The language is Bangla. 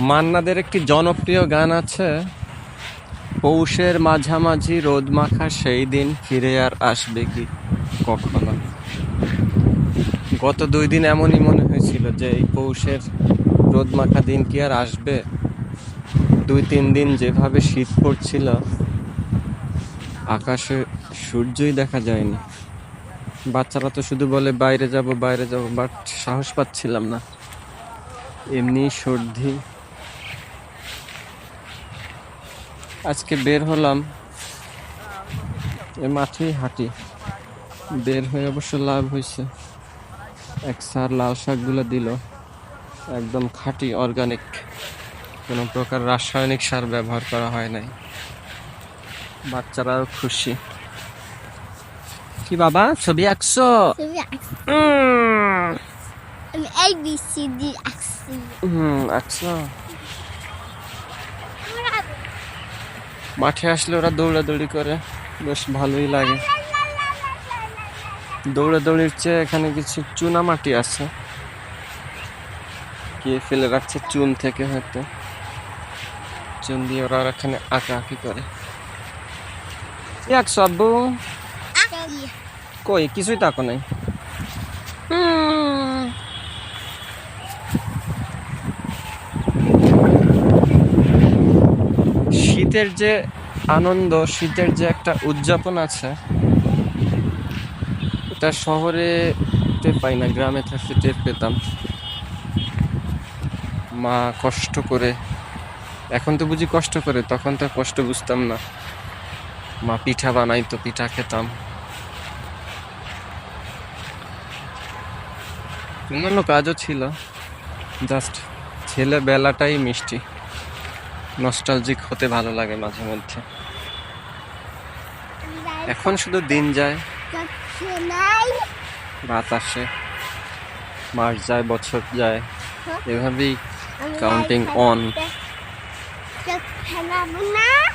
মান্নাদের একটি জনপ্রিয় গান আছে, পৌষের মাঝামাঝি রোদ মাখা সেই দিন ফিরে আর আসবে কি কখনো? গত দুই দিন এমনই মনে হয়েছিল যে এই পৌষের রোদ মাখা দিন কি আর আসবে? দুই তিন দিন যেভাবে শীত পড়ছিল, আকাশে সূর্যই দেখা যায়নি। বাচ্চারা তো শুধু বলে, বাইরে যাব বাইরে যাব, বাট সাহস পাচ্ছিলাম না। এমনি সর্দি আজকে বের হলাম এ মাঠেই হাঁটি। বের হয়ে অবশ্য লাভ হয়েছে। এক সার লাল শাকগুলো দিল। একদম খাঁটি অর্গানিক কোনো প্রকার রাসায়নিক সার ব্যবহার করা হয় নাই। বাচ্চারাও খুশি। কি বাবা? ছবি আঁকছো? আঁকছি। আমি আঁকছি। হুম আচ্ছা মাঠে আসলে ওরা দৌড়াদৌড়ি করে। বেশ ভালোই লাগে। দৌড়াদৌড়ির চেয়ে এখানে কিছু চুনা মাটি আছে। কে ফেলে রাখছে চুন থেকে হয়তো। চুন দিয়ে ওরা এখানে আঁকা আঁকি করে। কি আঁকছো আব্বু কই? কিছুই তাকো নাই। হুম। শীতের যে আনন্দ, শীতের যে একটা উদযাপন আছে, এটা শহরে টের পাই না, গ্রামে থাকতে টের পেতাম। মা কষ্ট করে, এখন তো বুঝি কষ্ট করে, তখন তো কষ্ট বুঝতাম না। মা পিঠা বানাইতো, পিঠা খেতাম। অন্যান্য কাজও ছিল জাস্ট ছেলেবেলাটাই মিষ্টি। নস্টালজিক হতে ভালো লাগে মাঝে মধ্যে। এখন শুধু দিন যায়। রাত আসে, মাস যায়, বছর যায়। এভাবেই কাউন্টিং অন না।